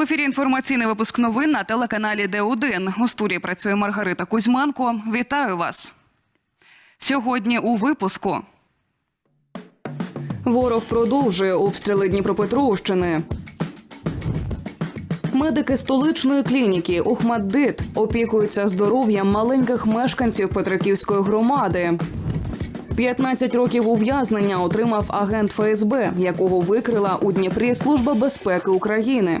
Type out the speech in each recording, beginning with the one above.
В ефірі інформаційний випуск новин на телеканалі Д1. У студії працює Маргарита Кузьменко. Вітаю вас. Сьогодні у випуску. Ворог продовжує обстріли Дніпропетровщини. Медики столичної клініки Охмаддит опікуються здоров'ям маленьких мешканців Петриківської громади. 15 років ув'язнення отримав агент ФСБ, якого викрила у Дніпрі Служба безпеки України.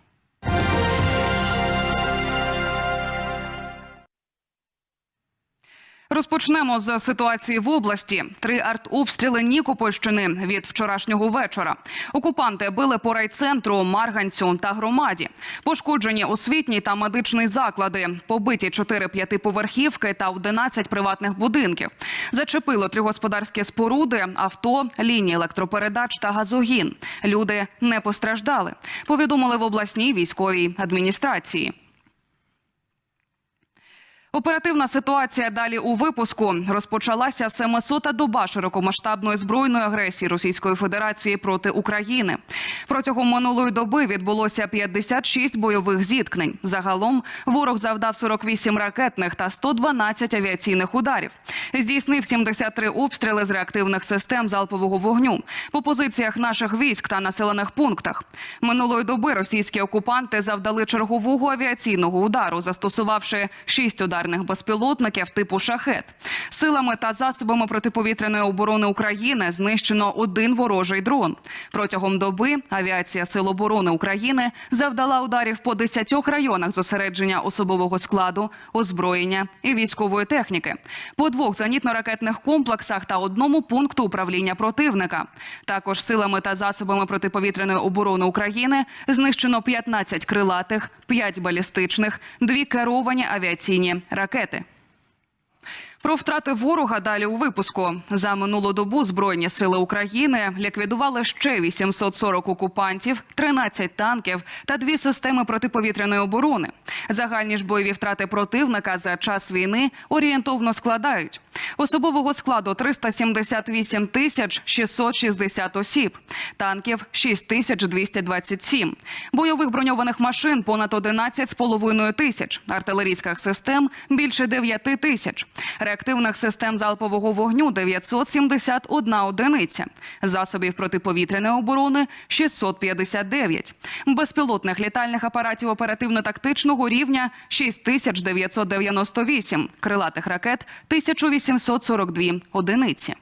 Розпочнемо з ситуації в області. Три артобстріли Нікопольщини від вчорашнього вечора. Окупанти били по райцентру, Марганцю та громаді. Пошкоджені освітні та медичні заклади, побиті чотири п'ятиповерхівки та 11 приватних будинків. Зачепило три господарські споруди, авто, лінії електропередач та газогін. Люди не постраждали. Повідомили в обласній військовій адміністрації. Оперативна ситуація далі у випуску розпочалася 700-та доба широкомасштабної збройної агресії Російської Федерації проти України. Протягом минулої доби відбулося 56 бойових зіткнень. Загалом ворог завдав 48 ракетних та 112 авіаційних ударів. Здійснив 73 обстріли з реактивних систем залпового вогню по позиціях наших військ та населених пунктах. Минулої доби російські окупанти завдали чергового авіаційного удару, застосувавши 6 ударів ударних безпілотників типу шахет. Силами та засобами протиповітряної оборони України знищено один ворожий дрон. Протягом доби авіація Сил оборони України завдала ударів по 10 районах зосередження особового складу, озброєння і військової техніки, по двох зенітно-ракетних комплексах та одному пункту управління противника. Також силами та засобами протиповітряної оборони України знищено 15 крилатих, 5 балістичних, 2 керовані авіаційні ракети. Про втрати ворога далі у випуску. За минулу добу збройні сили України ліквідували ще 840 окупантів, 13 танків та дві системи протиповітряної оборони. Загальні ж бойові втрати противника за час війни орієнтовно складають. Особового складу 378 тисяч 660 осіб, танків 6227, бойових броньованих машин понад 11,5 тисяч, артилерійських систем більше 9 тисяч реактивних систем залпового вогню 971 одиниця, засобів протиповітряної оборони 659, безпілотних літальних апаратів оперативно-тактичного рівня 6998, крилатих ракет 1842 одиниці.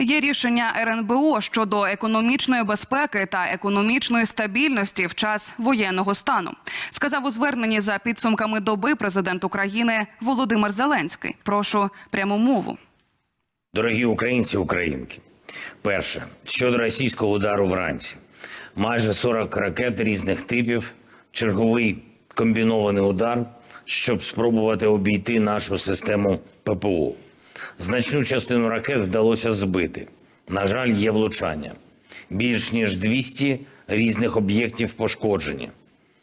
Є рішення РНБО щодо економічної безпеки та економічної стабільності в час воєнного стану. Сказав у зверненні за підсумками доби президент України Володимир Зеленський. Прошу пряму мову. Дорогі українці, українки, перше щодо російського удару вранці, майже 40 ракет різних типів, черговий комбінований удар, щоб спробувати обійти нашу систему ППО. Значну частину ракет вдалося збити. На жаль, є влучання. Більш ніж 200 різних об'єктів пошкоджені,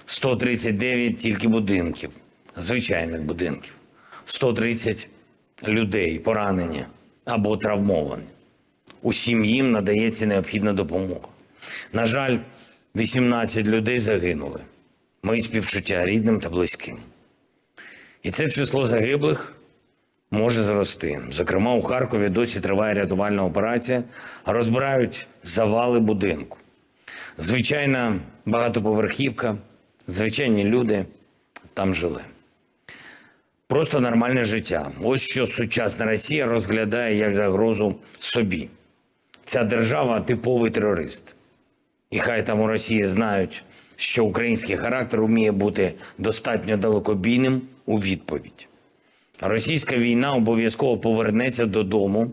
139 тільки будинків, звичайних будинків, 130 людей поранені або травмовані. Усім їм надається необхідна допомога. На жаль, 18 людей загинули. Мої співчуття рідним та близьким. І це число загиблих може зрости. Зокрема, у Харкові досі триває рятувальна операція, розбирають завали будинку. Звичайна багатоповерхівка, звичайні люди там жили. Просто нормальне життя. Ось що сучасна Росія розглядає як загрозу собі. Ця держава типовий терорист. І хай там у Росії знають, що український характер вміє бути достатньо далекобійним у відповідь. Російська війна обов'язково повернеться додому,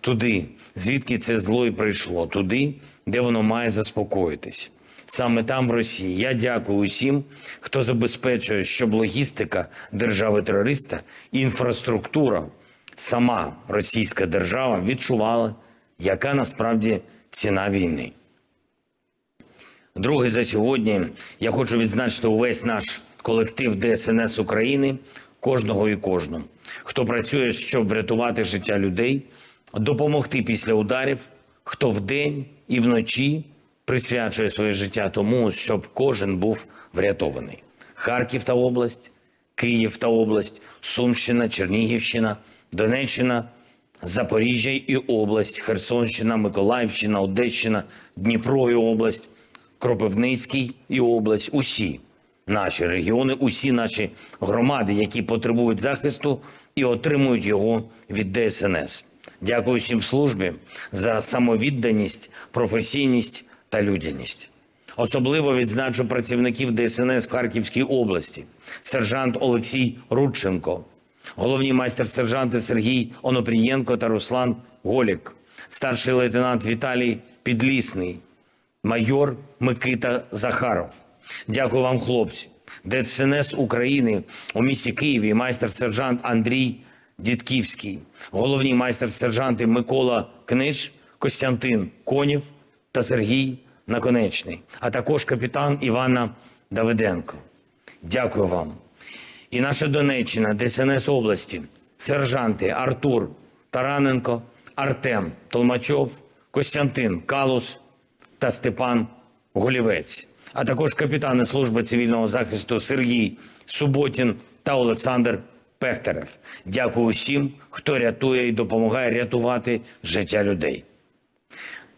туди, звідки це зло і прийшло, туди, де воно має заспокоїтись. Саме там, в Росії. Я дякую усім, хто забезпечує, щоб логістика держави-терориста, інфраструктура, сама російська держава відчувала, яка насправді ціна війни. Друге, за сьогодні я хочу відзначити увесь наш колектив ДСНС України, кожного і кожну, хто працює, щоб врятувати життя людей, допомогти після ударів, хто вдень і вночі присвячує своє життя тому, щоб кожен був врятований. Харків та область, Київ та область, Сумщина, Чернігівщина, Донеччина, Запоріжжя і область, Херсонщина, Миколаївщина, Одещина, Дніпро і область, Кропивницький і область. Усі наші регіони, усі наші громади, які потребують захисту і отримують його від ДСНС. Дякую всім службі за самовідданість, професійність та людяність. Особливо відзначу працівників ДСНС в Харківській області, сержант Олексій Рудченко, головні майстер-сержанти Сергій Онопрієнко та Руслан Голік, старший лейтенант Віталій Підлісний, майор Микита Захаров. Дякую вам, хлопці. ДСНС України у місті Києві, майстер-сержант Андрій Дідківський, головні майстер-сержанти Микола Книж, Костянтин Конів та Сергій Наконечний, а також капітан Івана Давиденко. Дякую вам. І наша Донеччина, ДСНС області, сержанти Артур Тараненко, Артем Толмачов, Костянтин Калус та Степан Голівець, а також капітани служби цивільного захисту Сергій Суботін та Олександр Пехтерев. Дякую усім, хто рятує і допомагає рятувати життя людей.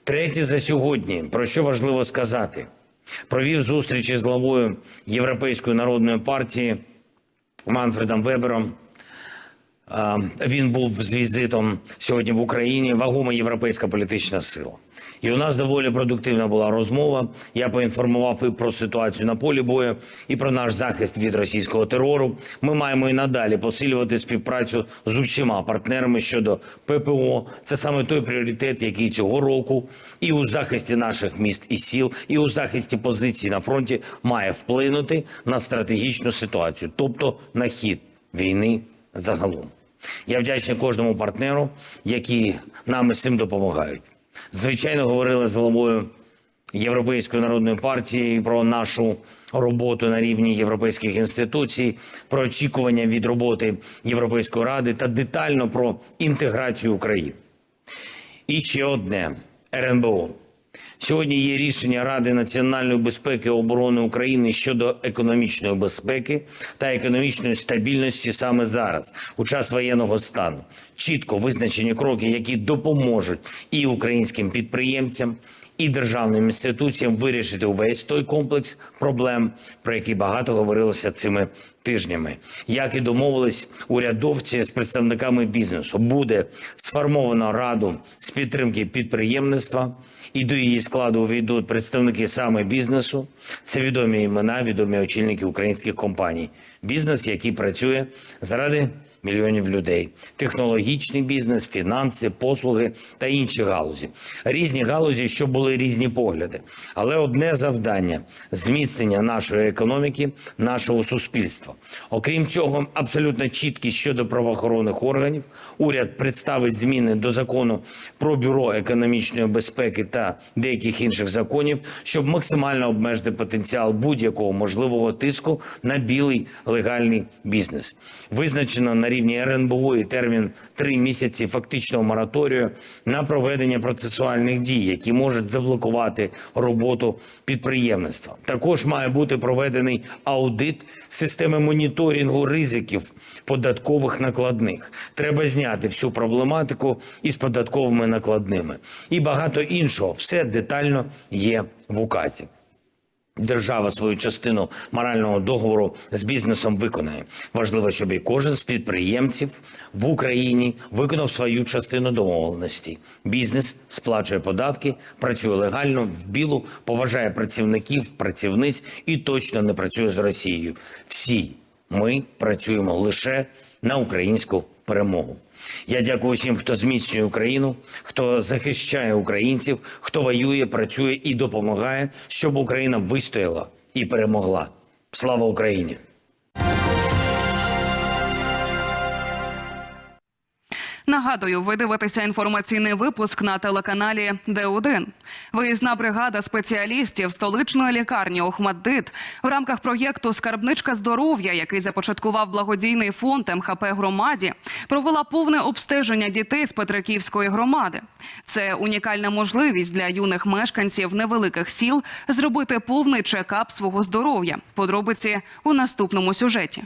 Третє за сьогодні, про що важливо сказати, провів зустрічі з главою Європейської народної партії Манфредом Вебером. Він був з візитом сьогодні в Україні, вагома європейська політична сила. І у нас доволі продуктивна була розмова. Я поінформував і про ситуацію на полі бою, і про наш захист від російського терору. Ми маємо і надалі посилювати співпрацю з усіма партнерами щодо ППО. Це саме той пріоритет, який цього року і у захисті наших міст і сіл, і у захисті позицій на фронті має вплинути на стратегічну ситуацію, тобто на хід війни загалом. Я вдячний кожному партнеру, які нам із цим допомагають. Звичайно, говорили з головою Європейської народної партії про нашу роботу на рівні європейських інституцій, про очікування від роботи Європейської ради та детально про інтеграцію України. І ще одне РНБО. Сьогодні є рішення Ради національної безпеки і оборони України щодо економічної безпеки та економічної стабільності саме зараз, у час воєнного стану. Чітко визначені кроки, які допоможуть і українським підприємцям, і державним інституціям вирішити увесь той комплекс проблем, про які багато говорилося цими тижнями. Як і домовились урядовці з представниками бізнесу, буде сформовано раду з підтримки підприємництва. І до її складу увійдуть представники саме бізнесу. Це відомі імена, відомі очільники українських компаній. Бізнес, який працює заради мільйонів людей, технологічний бізнес, фінанси, послуги та інші галузі. Різні галузі, що були різні погляди. Але одне завдання зміцнення нашої економіки, нашого суспільства. Окрім цього, абсолютно чіткі щодо правоохоронних органів. Уряд представить зміни до закону про бюро економічної безпеки та деяких інших законів, щоб максимально обмежити потенціал будь-якого можливого тиску на білий легальний бізнес. Визначено на рівні РНБО і термін три місяці фактичного мораторію на проведення процесуальних дій, які можуть заблокувати роботу підприємництва. Також має бути проведений аудит системи моніторингу ризиків податкових накладних. Треба зняти всю проблематику із податковими накладними і багато іншого. Все детально є в указі. Держава свою частину морального договору з бізнесом виконає. Важливо, щоб і кожен з підприємців в Україні виконав свою частину домовленості. Бізнес сплачує податки, працює легально в білу, поважає працівників, працівниць і точно не працює з Росією. Всі ми працюємо лише на українську перемогу. Я дякую всім, хто зміцнює Україну, хто захищає українців, хто воює, працює і допомагає, щоб Україна вистояла і перемогла. Слава Україні! Нагадую. ви дивитеся інформаційний випуск на телеканалі Д1. Виїзна бригада спеціалістів столичної лікарні Охмаддит в рамках проєкту Скарбничка здоров'я, який започаткував благодійний фонд МХП громаді, провела повне обстеження дітей з Петриківської громади. Це унікальна можливість для юних мешканців невеликих сіл зробити повний чекап свого здоров'я. Подробиці у наступному сюжеті.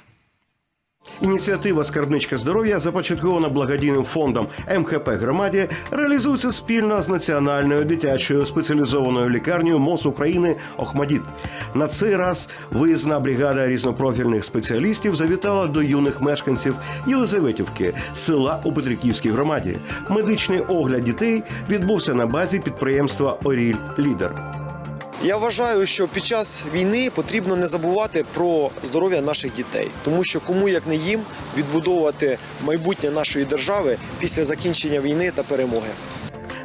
Ініціатива Скарбничка здоров'я започаткована благодійним фондом МХП громаді, реалізується спільно з національною дитячою спеціалізованою лікарнею МОЗ України Охмадіт. На цей раз виїзна бригада різнопрофільних спеціалістів завітала до юних мешканців Єлизаветівки, села у Петриківській громаді. Медичний огляд дітей відбувся на базі підприємства Оріль Лідер. Я вважаю, що під час війни потрібно не забувати про здоров'я наших дітей, тому що кому як не їм відбудовувати майбутнє нашої держави після закінчення війни та перемоги.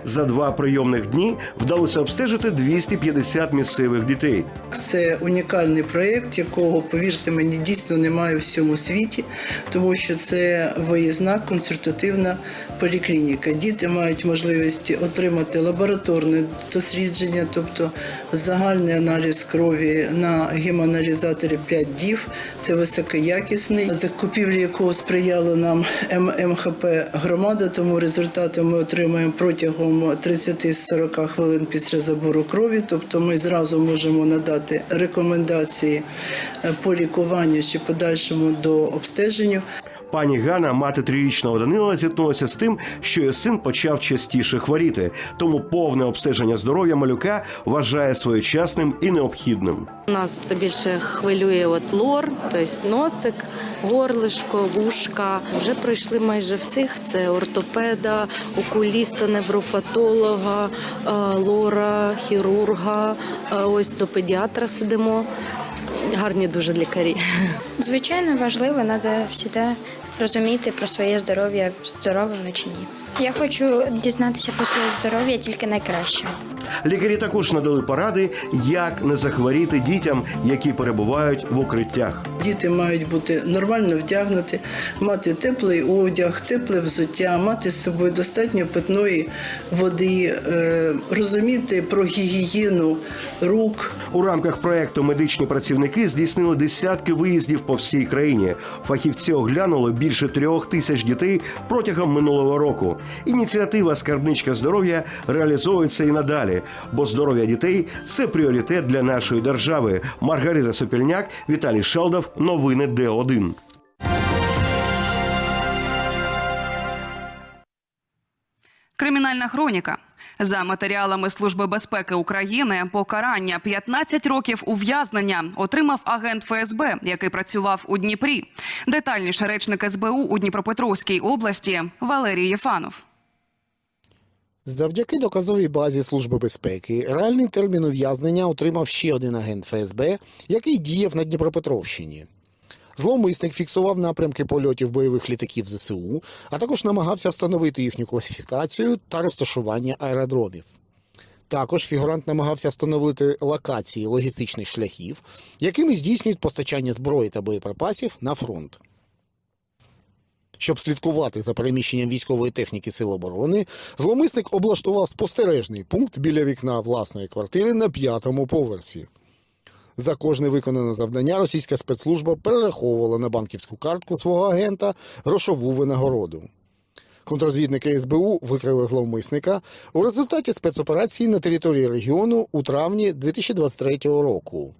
За два прийомних дні вдалося обстежити 250 місцевих дітей. Це унікальний проєкт, якого, повірте мені, дійсно немає у всьому світі, тому що це виїзна консультативна поліклініка. Діти мають можливість отримати лабораторне дослідження, тобто загальний аналіз крові на гемоаналізаторі 5 дів. Це високоякісний, закупівлі якого сприяла нам МХП громада, тому результати ми отримаємо протягом 30-40 хвилин після забору крові. Тобто ми зразу можемо надати рекомендації е, по лікуванню чи подальшому до обстеженню. Пані Ганна, мати трирічного Данила, зіткнулася з тим, що її син почав частіше хворіти. Тому повне обстеження здоров'я малюка вважає своєчасним і необхідним. Нас більше хвилює от лор, тобто носик, горлишко, вушка. Вже пройшли майже всіх. Це ортопеда, окуліста, невропатолога, е, лора, хірурга. Е, Ось до педіатра сидимо. Гарні дуже лікарі. Звичайно, важливо, треба завжди розуміти про своє здоров'я, здоровим чи ні. Я хочу дізнатися про своє здоров'я тільки найкраще. Лікарі також надали поради, як не захворіти дітям, які перебувають в укриттях. Діти мають бути нормально вдягнуті, мати теплий одяг, тепле взуття, мати з собою достатньо питної води, е, розуміти про гігієну рук, У рамках проекту медичні працівники здійснили десятки виїздів по всій країні. Фахівці оглянули більше трьох тисяч дітей протягом минулого року. Ініціатива Скарбничка здоров'я реалізовується і надалі, бо здоров'я дітей це пріоритет для нашої держави. Маргарита Сопільняк, Віталій Шалдов. Новини Д1. Кримінальна хроніка. За матеріалами Служби безпеки України покарання 15 років ув'язнення отримав агент ФСБ, який працював у Дніпрі. Детальніше речник СБУ у Дніпропетровській області Валерій Єфанов. Завдяки доказовій базі Служби безпеки реальний термін ув'язнення отримав ще один агент ФСБ, який діяв на Дніпропетровщині. Зловмисник фіксував напрямки польотів бойових літаків ЗСУ, а також намагався встановити їхню класифікацію та розташування аеродромів. Також фігурант намагався встановити локації логістичних шляхів, якими здійснюють постачання зброї та боєприпасів на фронт. Щоб слідкувати за переміщенням військової техніки Сил оборони, зловмисник облаштував спостережний пункт біля вікна власної квартири на п'ятому поверсі. За кожне виконане завдання російська спецслужба перераховувала на банківську картку свого агента грошову винагороду. Контрозвідники СБУ викрили зловмисника у результаті спецоперації на території регіону у травні 2023 року.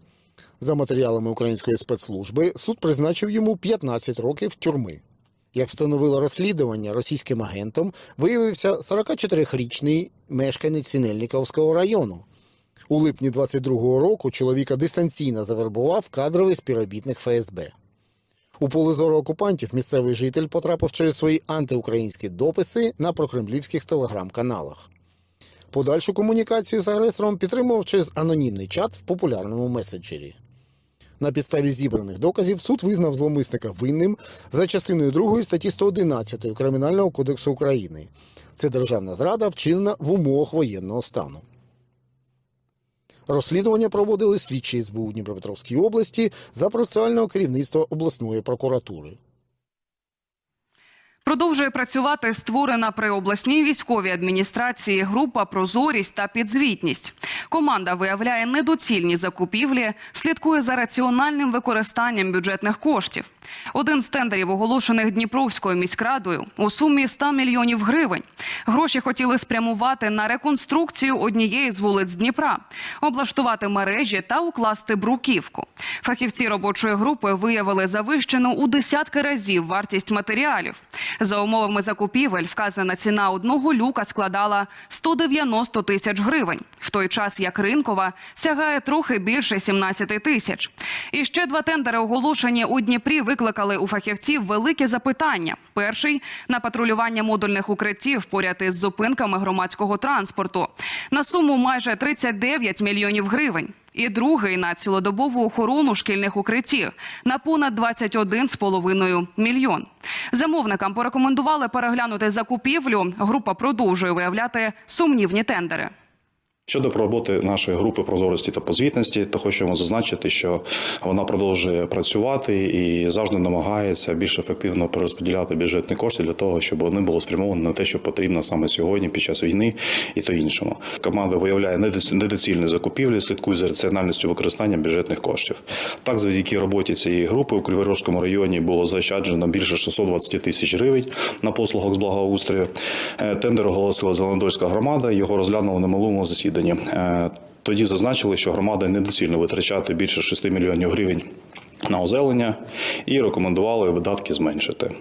За матеріалами української спецслужби суд призначив йому 15 років тюрми. Як встановило розслідування, російським агентом виявився 44-річний мешканець Сінельниковського району. У липні 22-го року чоловіка дистанційно завербував кадровий співробітник ФСБ. У поле зору окупантів місцевий житель потрапив через свої антиукраїнські дописи на прокремлівських телеграм-каналах. Подальшу комунікацію з агресором підтримував через анонімний чат в популярному меседжері. На підставі зібраних доказів суд визнав зловмисника винним за частиною 2 статті 111 Кримінального кодексу України. Це державна зрада, вчинена в умовах воєнного стану. Розслідування проводили слідчі СБУ Дніпропетровській області за процесуального керівництва обласної прокуратури. Продовжує працювати створена при обласній військовій адміністрації група Прозорість та підзвітність. Команда виявляє недоцільні закупівлі, слідкує за раціональним використанням бюджетних коштів. Один з тендерів, оголошених Дніпровською міськрадою, у сумі 100 мільйонів гривень. Гроші хотіли спрямувати на реконструкцію однієї з вулиць Дніпра, облаштувати мережі та укласти бруківку. Фахівці робочої групи виявили завищену у десятки разів вартість матеріалів. За умовами закупівель вказана ціна одного люка складала 190 тисяч гривень, в той час як ринкова сягає трохи більше 17 тисяч. І ще два тендери, оголошені у Дніпрі, викликали у фахівців великі запитання. Перший на патрулювання модульних укриттів поряд із зупинками громадського транспорту на суму майже 39 мільйонів гривень. І другий на цілодобову охорону шкільних укриттів на понад 21,5 мільйон. Замовникам порекомендували переглянути закупівлю. Група продовжує виявляти сумнівні тендери. Щодо роботи нашої групи прозорості та позвітності, то хочемо зазначити, що вона продовжує працювати і завжди намагається більш ефективно перерозподіляти бюджетні кошти для того, щоб вони були спрямовані на те, що потрібно саме сьогодні, під час війни і то іншому. Команда виявляє недоц- недоцільні закупівлі, слідкує за раціональністю використання бюджетних коштів. Так, завдяки роботі цієї групи у Криворізькому районі було заощаджено більше 620 тисяч гривень на послугах з благоустрою. Е, Тендер оголосила Зеленодольська громада. Його розглянули на минулому засіданні. Е, Тоді зазначили, що громада недоцільно витрачати більше 6 мільйонів гривень на озелення і рекомендували видатки зменшити.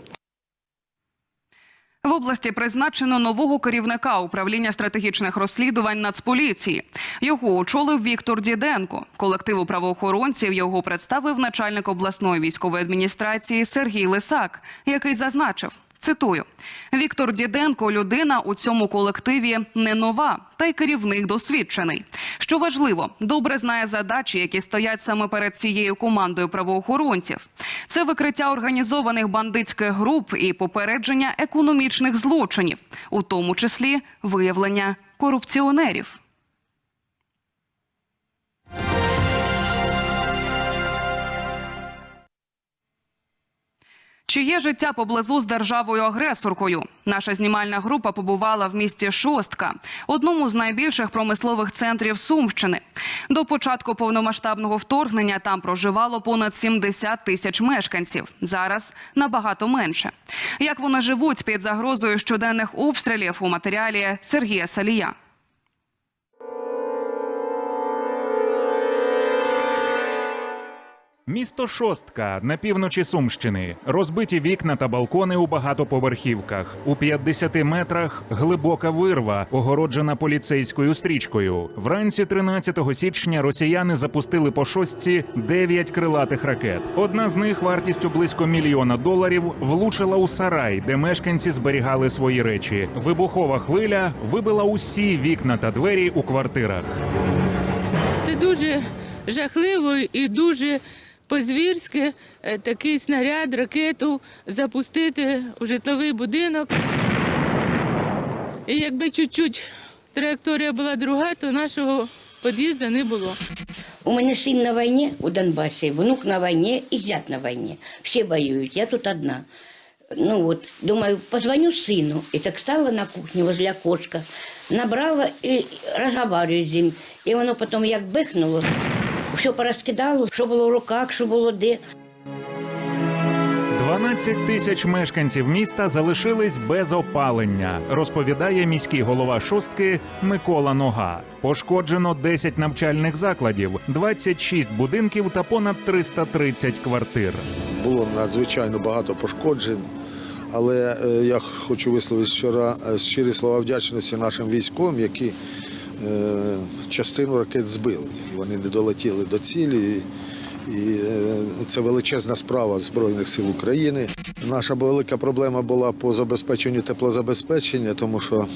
В області призначено нового керівника управління стратегічних розслідувань Нацполіції. Його очолив Віктор Діденко. Колективу правоохоронців його представив начальник обласної військової адміністрації Сергій Лисак, який зазначив. Цитую: Віктор Діденко людина у цьому колективі не нова, та й керівник досвідчений. Що важливо, добре знає задачі, які стоять саме перед цією командою правоохоронців. Це викриття організованих бандитських груп і попередження економічних злочинів, у тому числі виявлення корупціонерів. Чи є життя поблизу з державою-агресоркою? Наша знімальна група побувала в місті Шостка, одному з найбільших промислових центрів Сумщини. До початку повномасштабного вторгнення там проживало понад 70 тисяч мешканців. Зараз набагато менше. Як вони живуть під загрозою щоденних обстрілів у матеріалі Сергія Салія? Місто Шостка на півночі Сумщини. Розбиті вікна та балкони у багатоповерхівках. У 50 метрах глибока вирва, огороджена поліцейською стрічкою. Вранці 13 січня росіяни запустили по шостці 9 крилатих ракет. Одна з них вартістю близько мільйона доларів влучила у сарай, де мешканці зберігали свої речі. Вибухова хвиля вибила усі вікна та двері у квартирах. Це дуже жахливо і дуже по-звірськи е, такий снаряд, ракету запустити у житловий будинок. І якби чуть-чуть траєкторія була друга, то нашого під'їзду не було. У мене син на війні у Донбасі, внук на війні і зять на війні. Всі воюють, я тут одна. Ну от, думаю, позвоню сину. І так стала на кухні возле окошка, набрала і розмовляю з ним. І воно потім як бихнуло, все порозкидало, що було в руках, що було де. 12 тисяч мешканців міста залишились без опалення, розповідає міський голова шостки Микола Нога. Пошкоджено 10 навчальних закладів, 26 будинків та понад 330 квартир. було надзвичайно багато пошкоджень. Але е, я хочу висловити щира, е, щирі слова вдячності нашим військовим, які е, частину ракет збили. Вони не долетіли до цілі. І е, це величезна справа Збройних сил України. Наша велика проблема була по забезпеченню теплозабезпечення, тому що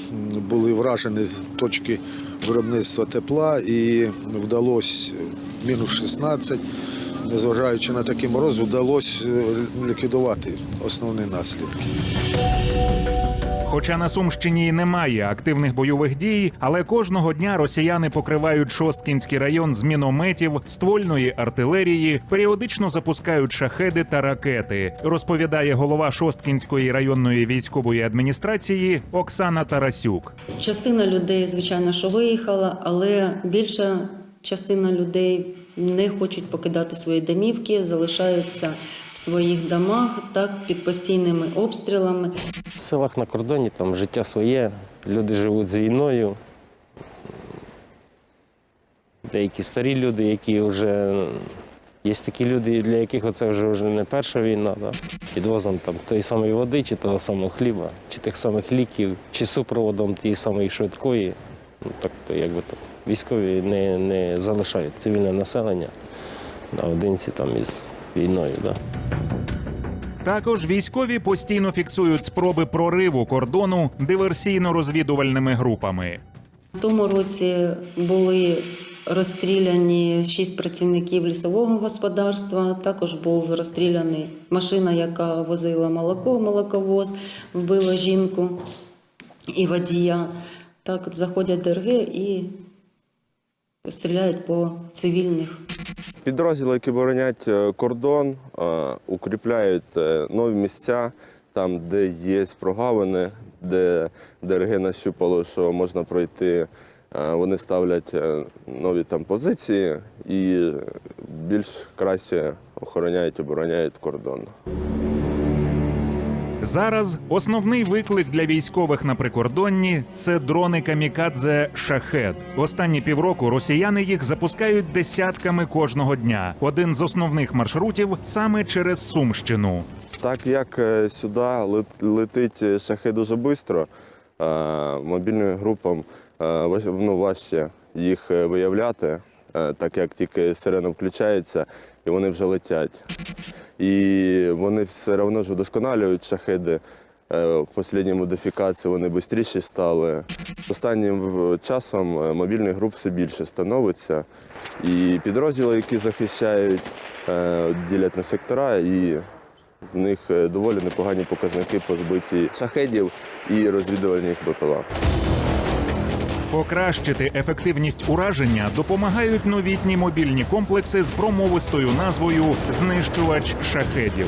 були вражені точки виробництва тепла і вдалося мінус 16 незважаючи на такий мороз, вдалося е, ліквідувати основні наслідки. Хоча на Сумщині й немає активних бойових дій, але кожного дня росіяни покривають Шосткінський район з мінометів, ствольної артилерії, періодично запускають шахеди та ракети. Розповідає голова Шосткінської районної військової адміністрації Оксана Тарасюк. Частина людей, звичайно, що виїхала, але більша частина людей не хочуть покидати свої домівки, залишаються в своїх домах так під постійними обстрілами. В селах на кордоні там життя своє, люди живуть з війною. Деякі старі люди, які вже є такі люди, для яких це вже, не перша війна, да? підвозом там тої самої води, чи того самого хліба, чи тих самих ліків, чи супроводом тієї самої швидкої. Ну, так то якби то військові не, не залишають цивільне населення наодинці там із війною. Да? Також військові постійно фіксують спроби прориву кордону диверсійно-розвідувальними групами. В тому році були розстріляні шість працівників лісового господарства. Також був розстріляний машина, яка возила молоко, молоковоз, вбила жінку і водія. Так заходять ДРГ і стріляють по цивільних. Підрозділи, які боронять е, кордон, е, укріпляють е, нові місця, там, де є прогавини, де ДРГ нащупало, що можна пройти. Вони ставлять нові там позиції і більш краще охороняють, обороняють кордон. Зараз основний виклик для військових на прикордонні це дрони камікадзе шахет. Останні півроку росіяни їх запускають десятками кожного дня. Один з основних маршрутів саме через Сумщину. Так як е, сюди летить шахи дуже швидко, мобільним групам е, ну, важче їх е, виявляти, е, так як тільки сирена включається і вони вже летять. І вони все одно ж вдосконалюють шахеди. Е, останній модифікації вони швидші стали. Останнім часом е, мобільних груп все більше становиться. І підрозділи, які захищають, е, ділять на сектора, і в них доволі непогані показники по збитті шахедів і розвідувальних БПЛА. Покращити ефективність ураження допомагають новітні мобільні комплекси з промовистою назвою Знищувач шахедів.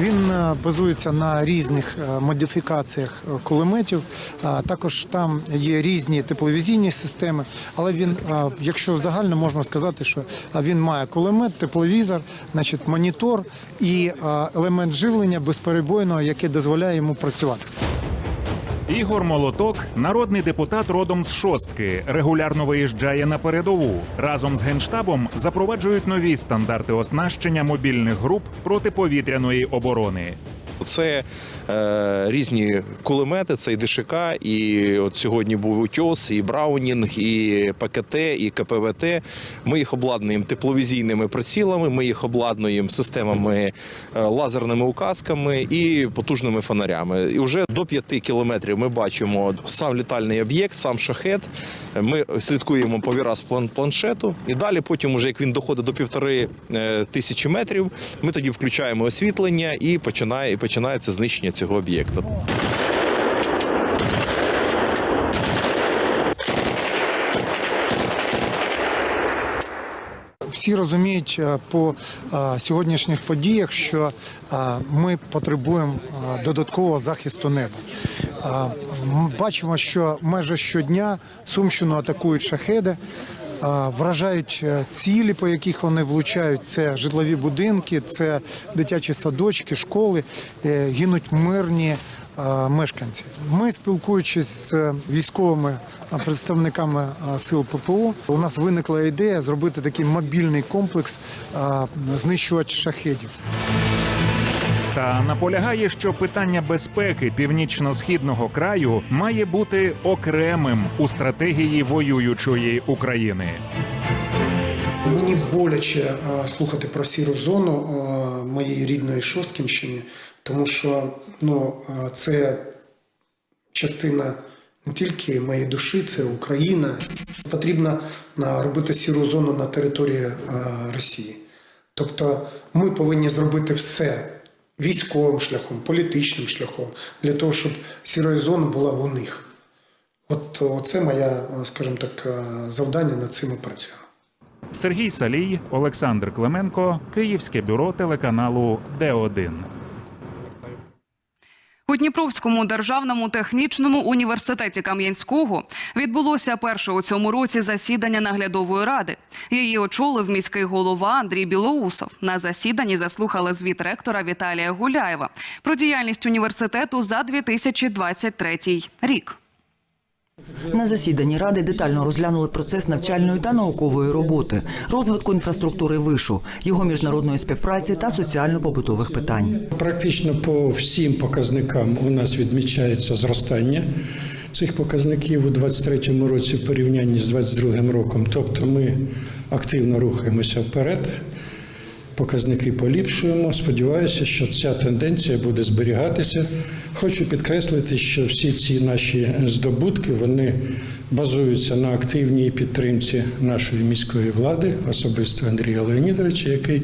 Він е, базується на різних е, модифікаціях е, кулеметів. Також там є різні тепловізійні системи. Але він, якщо загально можна сказати, що він має кулемет, тепловізор, значить монітор і елемент живлення безперебойного, який дозволяє йому працювати. Ігор Молоток, народний депутат родом з шостки, регулярно виїжджає на передову. Разом з генштабом запроваджують нові стандарти оснащення мобільних груп протиповітряної оборони. Це е, різні кулемети, це і ДШК, і от сьогодні був утьос, і Браунінг, і ПКТ, і КПВТ. Ми їх обладнуємо тепловізійними прицілами, ми їх обладнуємо системами е, лазерними указками і потужними фонарями. І вже до 5 кілометрів ми бачимо сам літальний об'єкт, сам шахет. Ми слідкуємо по віраз планшету. І далі, потім, уже як він доходить до півтори е, тисячі метрів, ми тоді включаємо освітлення і починає, починається знищення цього об'єкта. Всі розуміють е, по е, сьогоднішніх подіях, що е, ми потребуємо додаткового захисту неба. Бачимо, що майже щодня Сумщину атакують шахеди. Вражають е, цілі, по яких вони влучають. Це житлові будинки, це дитячі садочки, школи. Е, Гинуть мирні е, мешканці. Ми спілкуючись з військовими представниками сил ППО, у нас виникла ідея зробити такий мобільний комплекс знищувач шахедів. Та наполягає, що питання безпеки північно-східного краю має бути окремим у стратегії воюючої України. Мені боляче е, слухати про сіру зону е, моєї рідної Шосткінщини, тому що ну, е, це частина не тільки моєї душі, це Україна. Потрібно робити сіру зону на території Росії. Тобто ми повинні зробити все військовим шляхом, політичним шляхом, для того, щоб сіра зона була у них. От це моє, скажімо так, е, завдання над цим і працюємо. Сергій Салій, Олександр Клименко, Київське бюро телеканалу Д1. У Дніпровському державному технічному університеті Кам'янського відбулося перше у цьому році засідання наглядової ради. Її очолив міський голова Андрій Білоусов. На засіданні заслухали звіт ректора Віталія Гуляєва про діяльність університету за 2023 рік. На засіданні ради детально розглянули процес навчальної та наукової роботи, розвитку інфраструктури вишу, його міжнародної співпраці та соціально-побутових питань. Практично по всім показникам у нас відмічається зростання цих показників у 2023 році в порівнянні з 2022 роком. Тобто ми активно рухаємося вперед. Показники поліпшуємо. Сподіваюся, що ця тенденція буде зберігатися. Хочу підкреслити, що всі ці наші здобутки вони базуються на активній підтримці нашої міської влади, особисто Андрія Леонідовича, який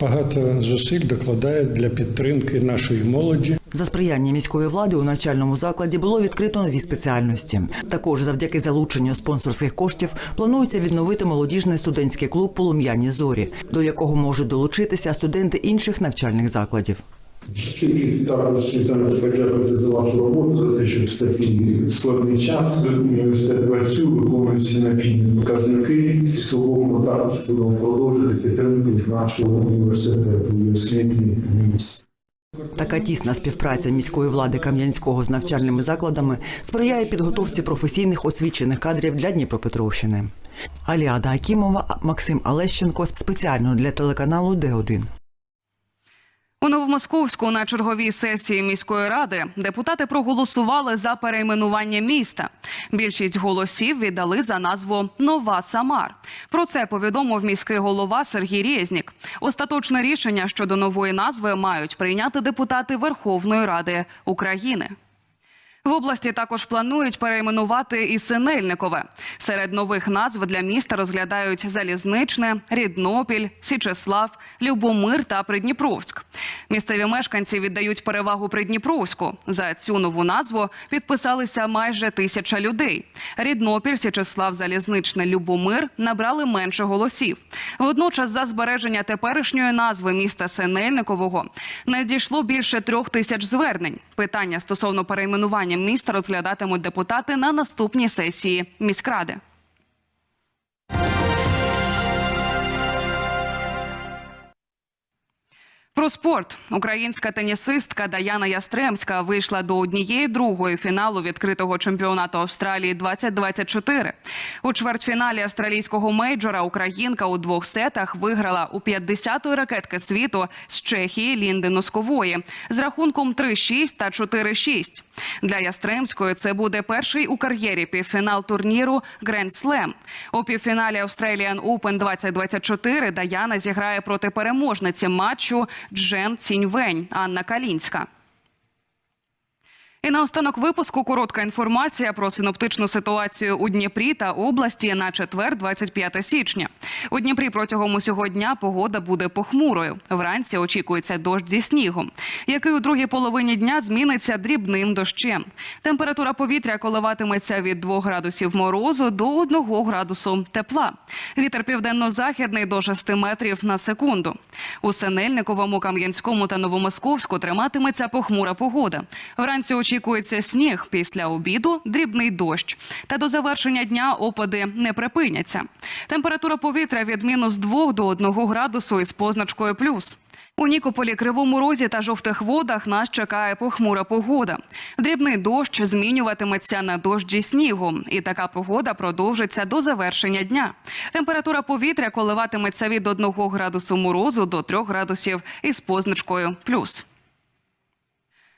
багато зусиль докладає для підтримки нашої молоді. За сприяння міської влади у навчальному закладі було відкрито нові спеціальності. Також завдяки залученню спонсорських коштів планується відновити молодіжний студентський клуб Полум'яні зорі, до якого можуть долучитися студенти інших навчальних закладів. Тільки також подякувати за вашу роботу, за те, що в такий складний час університет працює, виконує всі необхідні показники. І словом також будемо продовжувати підтримку нашого університету і освіти місць. Така тісна співпраця міської влади Кам'янського з навчальними закладами сприяє підготовці професійних освічених кадрів для Дніпропетровщини. Аліада Акімова, Максим Алещенко спеціально для телеканалу Д1. У Новомосковську на черговій сесії міської ради депутати проголосували за перейменування міста. Більшість голосів віддали за назву Нова Самар. Про це повідомив міський голова Сергій Рєзнік. Остаточне рішення щодо нової назви мають прийняти депутати Верховної Ради України. В області також планують перейменувати і Синельникове. Серед нових назв для міста розглядають Залізничне, Ріднопіль, Січеслав, Любомир та Придніпровськ. Місцеві мешканці віддають перевагу Придніпровську. За цю нову назву підписалися майже тисяча людей. Ріднопіль, Січеслав, Залізничне, Любомир набрали менше голосів. Водночас, за збереження теперішньої назви міста Синельникового надійшло більше трьох тисяч звернень. Питання стосовно перейменування міста розглядатимуть депутати на наступній сесії міськради. Про спорт українська тенісистка Даяна Ястремська вийшла до однієї другої фіналу відкритого чемпіонату Австралії 2024. У чвертьфіналі австралійського мейджора Українка у двох сетах виграла у 50-ї ракетки світу з Чехії Лінди Носкової з рахунком 3-6 та 4-6. Для Ястремської це буде перший у кар'єрі півфінал турніру Гренд Слем. У півфіналі Australian Open 2024 Даяна зіграє проти переможниці матчу Джен Ціньвень Анна Калінська. І наостанок випуску коротка інформація про синоптичну ситуацію у Дніпрі та області на четвер, 25 січня. У Дніпрі протягом усього дня погода буде похмурою. Вранці очікується дощ зі снігом, який у другій половині дня зміниться дрібним дощем. Температура повітря коливатиметься від 2 градусів морозу до 1 градусу тепла. Вітер південно-західний до 6 метрів на секунду. У Синельниковому, Кам'янському та Новомосковську триматиметься похмура погода. Вранці очікується сніг після обіду, дрібний дощ. Та до завершення дня опади не припиняться. Температура повітря від мінус 2 до 1 градусу із позначкою плюс. У Нікополі, Кривому Розі та жовтих водах нас чекає похмура погода. Дрібний дощ змінюватиметься на дощ зі снігу, і така погода продовжиться до завершення дня. Температура повітря коливатиметься від 1 градусу морозу до 3 градусів із позначкою плюс.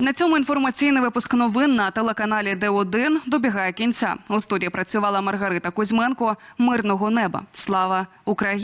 На цьому інформаційний випуск новин на телеканалі Д1 добігає кінця. У студії працювала Маргарита Кузьменко. Мирного неба. Слава Україні!